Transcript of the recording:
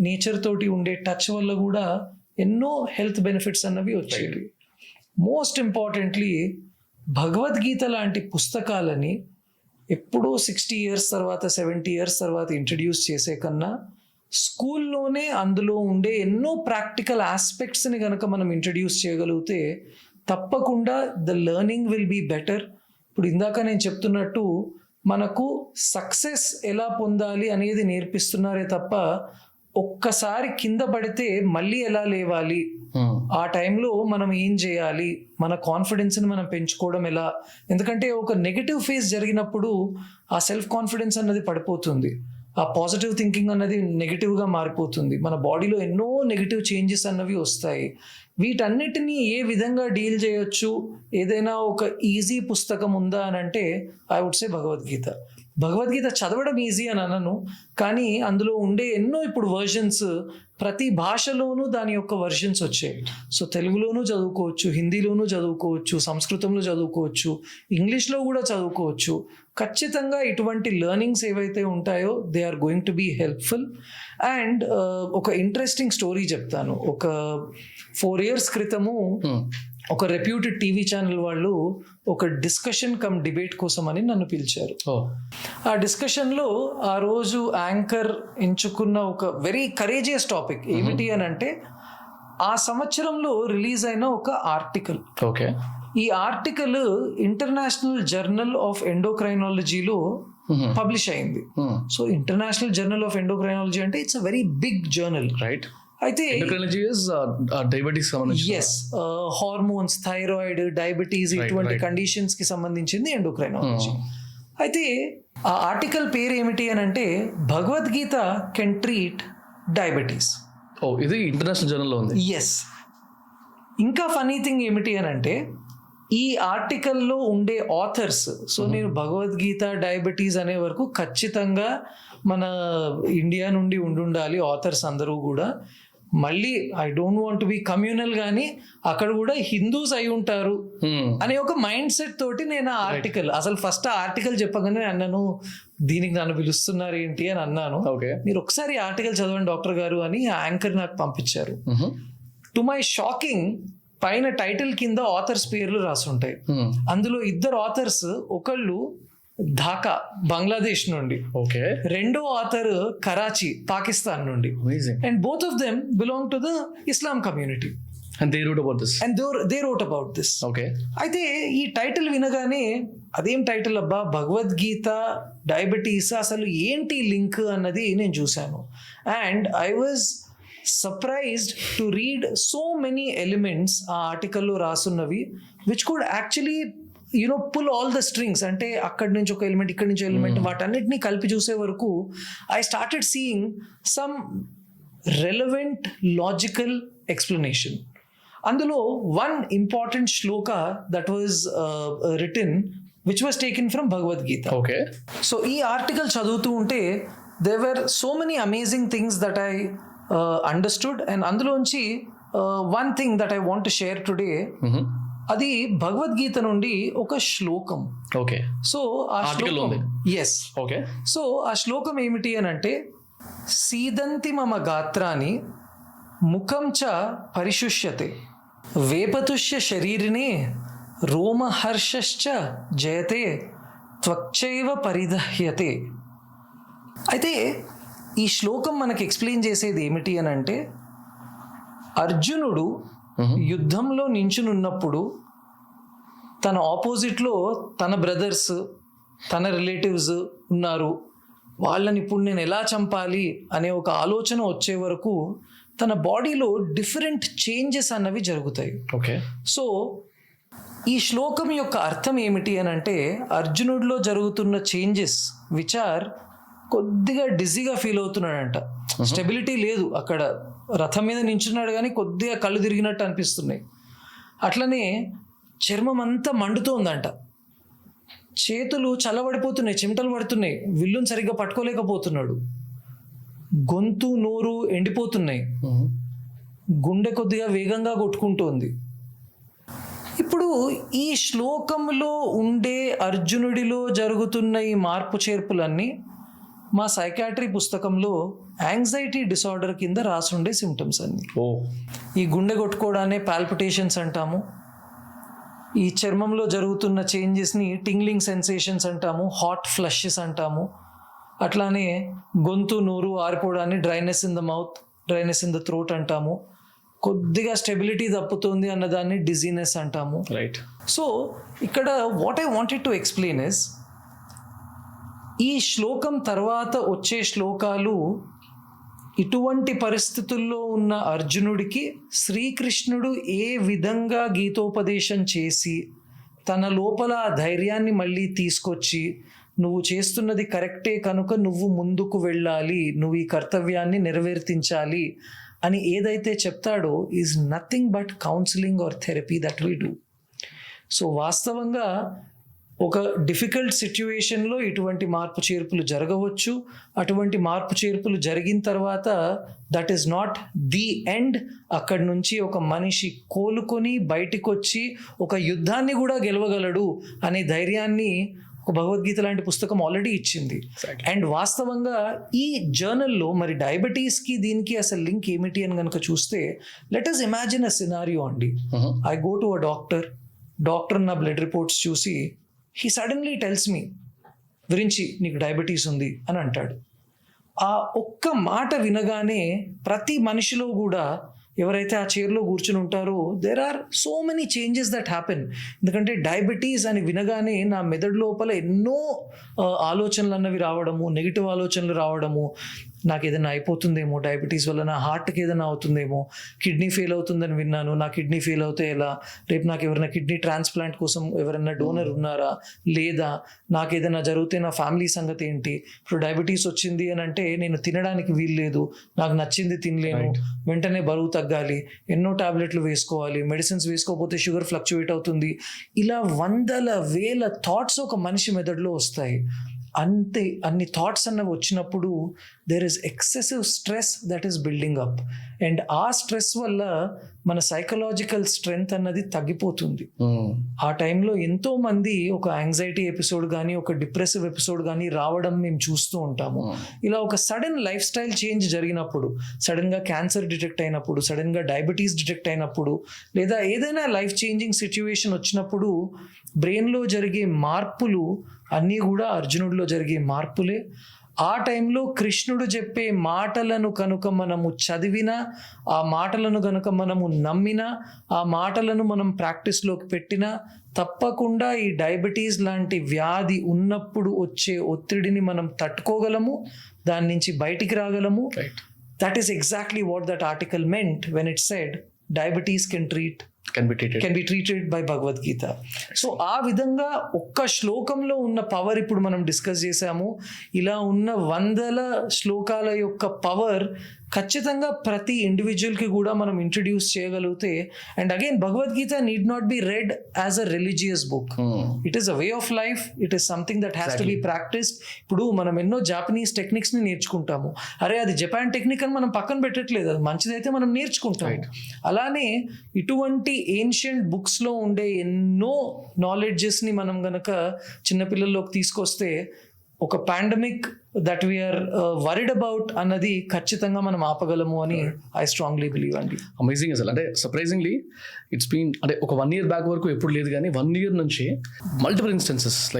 Nature తోటి ఉండే touch వల్ల కూడా ఎన్నో హెల్త్ బెనిఫిట్స్ అన్నవి వచ్చేవి. మోస్ట్ ఇంపార్టెంట్లీ భగవద్గీత లాంటి పుస్తకాలని ఎప్పుడో సిక్స్టీ ఇయర్స్ తర్వాత సెవెంటీ ఇయర్స్ తర్వాత ఇంట్రడ్యూస్ చేసే కన్నా స్కూల్లోనే అందులో ఉండే ఎన్నో ప్రాక్టికల్ ఆస్పెక్ట్స్ని కనుక మనం ఇంట్రడ్యూస్ చేయగలిగితే తప్పకుండా the learning will be better ఇప్పుడు ఇందాక నేను చెప్తున్నట్టు మనకు సక్సెస్ ఎలా పొందాలి అనేది నేర్పిస్తున్నారే తప్ప ఒక్కసారి కింద పడితే మళ్ళీ ఎలా లేవాలి. ఆ టైంలో మనం ఏం చేయాలి? మన కాన్ఫిడెన్స్ని మనం పెంచుకోవడం ఎలా? ఎందుకంటే ఒక నెగిటివ్ ఫేజ్ జరిగినప్పుడు ఆ సెల్ఫ్ కాన్ఫిడెన్స్ అన్నది పడిపోతుంది. ఆ పాజిటివ్ థింకింగ్ అన్నది నెగిటివ్గా మారిపోతుంది. మన బాడీలో ఎన్నో నెగిటివ్ చేంజెస్ అన్నవి వస్తాయి. వీటన్నిటినీ ఏ విధంగా డీల్ చేయొచ్చు? ఏదైనా ఒక ఈజీ పుస్తకం ఉందా అని అంటే I would say Bhagavad Gita. Bhagavad Gita చదవడం ఈజీ అని అనను కానీ అందులో ఉండే ఎన్నో ఇప్పుడు వర్జన్స్ ప్రతి భాషలోనూ దాని యొక్క వర్జన్స్ వచ్చాయి. సో తెలుగులోనూ చదువుకోవచ్చు హిందీలోనూ చదువుకోవచ్చు సంస్కృతంలో చదువుకోవచ్చు ఇంగ్లీష్లో కూడా చదువుకోవచ్చు. ఖచ్చితంగా ఇటువంటి లెర్నింగ్స్ ఏవైతే ఉంటాయో they are going to be helpful and ఒక ఇంట్రెస్టింగ్ స్టోరీ చెప్తాను. ఒక ఫోర్ ఇయర్స్ క్రితము hmm. ఒక రెప్యూటెడ్ టీవీ ఛానల్ వాళ్ళు ఒక డిస్కషన్ కమ్ డిబేట్ కోసం అని నన్ను పిలిచారు. ఆ డిస్కషన్లో ఆ రోజు యాంకర్ ఎంచుకున్న ఒక వెరీ కరేజియస్ టాపిక్ ఏమిటి అని అంటే ఆ సంవత్సరంలో రిలీజ్ అయిన ఒక ఆర్టికల్ Okay. ఈ ఆర్టికల్ ఇంటర్నేషనల్ జర్నల్ ఆఫ్ ఎండోక్రైనాలజీలో. పబ్లిష్ అయింది. So international journal of endocrinology అంటే it's a very big journal Right. అయితే సంబంధించి ఎస్ హార్మోన్స్ థైరాయిడ్ డయాబెటీస్ ఇటువంటి. కండిషన్స్కి సంబంధించింది ఎండోక్రైనాలజీ Hmm. అయితే ఆ ఆర్టికల్ పేరు ఏమిటి అని అంటే భగవద్గీత కెన్ ట్రీట్ డయాబెటీస్ ఓ ఇది ఇంటర్నేషనల్ జర్నల్లో ఉంది. ఎస్ ఇంకా ఫనీ థింగ్ ఏమిటి అని అంటే ఈ ఆర్టికల్లో ఉండే ఆథర్స్ సో నేను భగవద్గీత డయాబెటీస్ అనే వరకు ఖచ్చితంగా మన ఇండియా నుండి ఉండుండాలి ఆథర్స్ అందరూ కూడా. మళ్ళీ I don't want be communal కానీ అక్కడ కూడా హిందూస్ అయి ఉంటారు Hmm. అనే ఒక మైండ్ సెట్ తోటి నేను ఆ ఆర్టికల్ అసలు ఫస్ట్ ఆ ఆర్టికల్ చెప్పగానే అన్నాను దీనికి నన్ను పిలుస్తున్నారు ఏంటి అని అన్నాను. మీరు ఒకసారి ఆర్టికల్ చదవండి డాక్టర్ గారు అని యాంకర్ నాకు పంపించారు. టు మై షాకింగ్ పైన టైటిల్ కింద ఆథర్స్ పేర్లు రాసుంటాయి Hmm. అందులో ఇద్దరు ఆథర్స్ ఒకళ్ళు ఢాకా బంగ్లాదేశ్ నుండి Okay. రెండో ఆథర్ కరాచీ పాకిస్తాన్ నుండి. And both of them belong to the Islam community And they wrote about this. And though they wrote about this Okay. అయితే ఈ టైటిల్ వినగానే అదేం టైటిల్ అబ్బా భగవద్గీత డయాబెటీస్ అసలు ఏంటి లింక్ అన్నది నేను చూశాను and I was surprised to read so many elements ఆ ఆర్టికల్లో రాసున్నవి which could actually you know pull all the strings అంటే అక్కడి నుంచి ఒక ఎలిమెంట్ ఇక్కడి నుంచి ఎలిమెంట్ వాటన్నిటిని కలిపి చూసే వరకు I started seeing some relevant logical explanation అందులో one important shloka that was written which was taken from Bhagavad Gita Okay. So ఈ ఆర్టికల్ చదువుతూ ఉంటే there were so many amazing things that I understood and అందులోంచి one thing that I want share today. అది భగవద్గీత నుండి ఒక శ్లోకం Okay. So ఆ శ్లోకం. Yes Okay. సో ఆ శ్లోకం ఏమిటి అని అంటే సీదంతి మమ గాత్రాన్ని ముఖం చ పరిశుష్యతే వేపతుష్య శరీరినే రోమహర్షశ్చ జయతే త్వక్చైవ పరిదహ్యతే అయితే ఈ శ్లోకం మనకి ఎక్స్ప్లెయిన్ చేసేది ఏమిటి అని అంటే అర్జునుడు యుద్ధంలో నించునున్నప్పుడు తన ఆపోజిట్లో తన బ్రదర్స్ తన రిలేటివ్స్ ఉన్నారు. వాళ్ళని ఇప్పుడు నేను ఎలా చంపాలి అనే ఒక ఆలోచన వచ్చే వరకు తన బాడీలో డిఫరెంట్ చేంజెస్ అన్నవి జరుగుతాయి. Okay. సో ఈ శ్లోకం యొక్క అర్థం ఏమిటి అని అంటే అర్జునుడిలో జరుగుతున్న చేంజెస్ విచార్ కొద్దిగా డిజీగా ఫీల్ అవుతున్నాడంట. స్టెబిలిటీ లేదు అక్కడ. రథం మీద నించున్నాడు కానీ కొద్దిగా కళ్ళు తిరిగినట్టు అనిపిస్తున్నాయి. అట్లనే చర్మం అంతా మండుతోందంట చేతులు చల్లబడిపోతున్నాయి చెమటలు పడుతున్నాయి. విల్లును సరిగ్గా పట్టుకోలేకపోతున్నాడు. గొంతు నోరు ఎండిపోతున్నాయి. గుండె కొద్దిగా వేగంగా కొట్టుకుంటోంది ఇప్పుడు ఈ శ్లోకంలో ఉండే అర్జునుడిలో జరుగుతున్న ఈ మార్పు చేర్పులన్నీ మా సైకాట్రీ పుస్తకంలో యాంగ్జైటీ డిసార్డర్ కింద రాసుండే సిమ్టమ్స్ అన్ని. ఓ. ఈ గుండె కొట్టుకోవడాన్ని పాల్పిటేషన్స్ అంటాము. ఈ చర్మంలో జరుగుతున్న చేంజెస్ని టింగ్లింగ్ సెన్సేషన్స్ అంటాము హాట్ ఫ్లషెస్ అంటాము. అట్లానే గొంతు నూరు ఆరిపోవడాన్ని dryness in the mouth dryness in the throat అంటాము. కొద్దిగా స్టెబిలిటీ తప్పుతుంది అన్నదాన్ని డిజీనెస్ అంటాము. రైట్ సో ఇక్కడ what I wanted to explain is ఈ శ్లోకం తర్వాత వచ్చే శ్లోకాలు ఇటువంటి పరిస్థితుల్లో ఉన్న అర్జునుడికి శ్రీకృష్ణుడు ఏ విధంగా గీతోపదేశం చేసి తన లోపల ఆ ధైర్యాన్ని మళ్ళీ తీసుకొచ్చి నువ్వు చేస్తున్నది కరెక్టే కనుక నువ్వు ముందుకు వెళ్ళాలి నువ్వు ఈ కర్తవ్యాన్ని నెరవేర్తించాలి అని ఏదైతే చెప్తాడో is nothing but counselling or therapy that we do so వాస్తవంగా ఒక డిఫికల్ట్ సిచ్యువేషన్లో ఇటువంటి మార్పు చేర్పులు జరగవచ్చు. అటువంటి మార్పు చేర్పులు జరిగిన తర్వాత that is not the end అక్కడి నుంచి ఒక మనిషి కోలుకొని బయటికి వచ్చి ఒక యుద్ధాన్ని కూడా గెలవగలడు అనే ధైర్యాన్ని ఒక భగవద్గీత లాంటి పుస్తకం ఆల్రెడీ ఇచ్చింది. అండ్ వాస్తవంగా ఈ జర్నల్లో మరి డయాబెటీస్కి దీనికి అసలు లింక్ ఏమిటి అని కనుక చూస్తే let us imagine a scenario అండి. I go to a doctor doctor నా బ్లడ్ రిపోర్ట్స్ చూసి హీ సడన్లీ టెల్స్ మీ గురించి నీకు డయాబెటీస్ ఉంది అని అంటాడు. ఆ ఒక్క మాట వినగానే ప్రతి మనిషిలో కూడా ఎవరైతే ఆ చైర్లో కూర్చుని ఉంటారో there are so many changes that happen ఎందుకంటే డయాబెటీస్ అని వినగానే నా మెదడు లోపల ఎన్నో ఆలోచనలు అన్నవి రావడము నెగిటివ్ ఆలోచనలు రావడము నాకు ఏదైనా అయిపోతుందేమో డయాబెటీస్ వల్ల నా హార్ట్కి ఏదైనా అవుతుందేమో కిడ్నీ ఫెయిల్ అవుతుందని విన్నాను నా కిడ్నీ ఫెయిల్ అవుతే ఎలా? రేపు నాకు ఎవరైనా కిడ్నీ ట్రాన్స్ప్లాంట్ కోసం ఎవరైనా డోనర్ ఉన్నారా? లేదా? నాకు ఏదైనా జరిగితే నా ఫ్యామిలీ సంగతి ఏంటి? ఇప్పుడు డయాబెటీస్ వచ్చింది అని అంటే నేను తినడానికి వీలు లేదు నాకు నచ్చింది తినలేను వెంటనే బరువు తగ్గాలి ఎన్నో టాబ్లెట్లు వేసుకోవాలి మెడిసిన్స్ వేసుకోకపోతే షుగర్ ఫ్లక్చువేట్ అవుతుంది. ఇలా వందల వేల థాట్స్ ఒక మనిషి మెదడులో వస్తాయి. అంతే అన్ని థాట్స్ అన్నవి వచ్చినప్పుడు there is excessive stress that is building up and ఆ స్ట్రెస్ వల్ల మన సైకలాజికల్ స్ట్రెంగ్త్ అన్నది తగ్గిపోతుంది. ఆ టైంలో ఎంతో మంది ఒక యాంగ్జైటీ ఎపిసోడ్ కానీ ఒక డిప్రెసివ్ ఎపిసోడ్ కానీ రావడం మేము చూస్తూ ఉంటాము. ఇలా ఒక సడన్ లైఫ్ స్టైల్ చేంజ్ జరిగినప్పుడు సడన్గా క్యాన్సర్ డిటెక్ట్ అయినప్పుడు సడన్గా డయాబెటీస్ డిటెక్ట్ అయినప్పుడు లేదా ఏదైనా లైఫ్ చేంజింగ్ సిచ్యువేషన్ వచ్చినప్పుడు బ్రెయిన్లో జరిగే మార్పులు అన్నీ కూడా అర్జునుడిలో జరిగే మార్పులే. ఆ టైంలో కృష్ణుడు చెప్పే మాటలను కనుక మనము చదివినా ఆ మాటలను కనుక మనము నమ్మినా ఆ మాటలను మనం ప్రాక్టీస్లోకి పెట్టినా తప్పకుండా ఈ డయాబెటీస్ లాంటి వ్యాధి ఉన్నప్పుడు వచ్చే ఒత్తిడిని మనం తట్టుకోగలము దాని నుంచి బయటికి రాగలము. Right that is exactly what that article meant when it said diabetes can treat can be treated by Bhagavad Gita so ఆ విధంగా ఒక్క శ్లోకంలో ఉన్న పవర్ ఇప్పుడు మనం డిస్కస్ చేసాము. ఇలా ఉన్న వందల శ్లోకాల యొక్క పవర్ ఖచ్చితంగా ప్రతి ఇండివిజువల్కి కూడా మనం ఇంట్రడ్యూస్ చేయగలిగితే and again Bhagavad Gita need not be read as a religious book it is a way of life it is something that has to be practised ఇప్పుడు మనం ఎన్నో జాపనీస్ టెక్నిక్స్ని నేర్చుకుంటాము. అరే అది జపాన్ టెక్నిక్ అని మనం పక్కన పెట్టట్లేదు. అది మంచిదైతే మనం నేర్చుకుంటాం అలానే ఇటువంటి ఏన్షియంట్ బుక్స్లో ఉండే ఎన్నో నాలెడ్జెస్ని మనం గనక చిన్నపిల్లల్లోకి తీసుకొస్తే ఒక pandemic that we're worried about అన్నది ఖచ్చితంగా మనం ఆపగలము అని ఐ స్ట్రాంగ్లీ బిలీవ్ అండి. అమేజింగ్ అసలు. అంటే సర్ప్రైజింగ్లీ ఇట్స్ బీన్ అంటే ఒక వన్ ఇయర్ బ్యాక్ వరకు ఎప్పుడు లేదు కానీ వన్ ఇయర్ నుంచి మల్టిపుల్ ఇన్స్టెన్సెస్ లైక్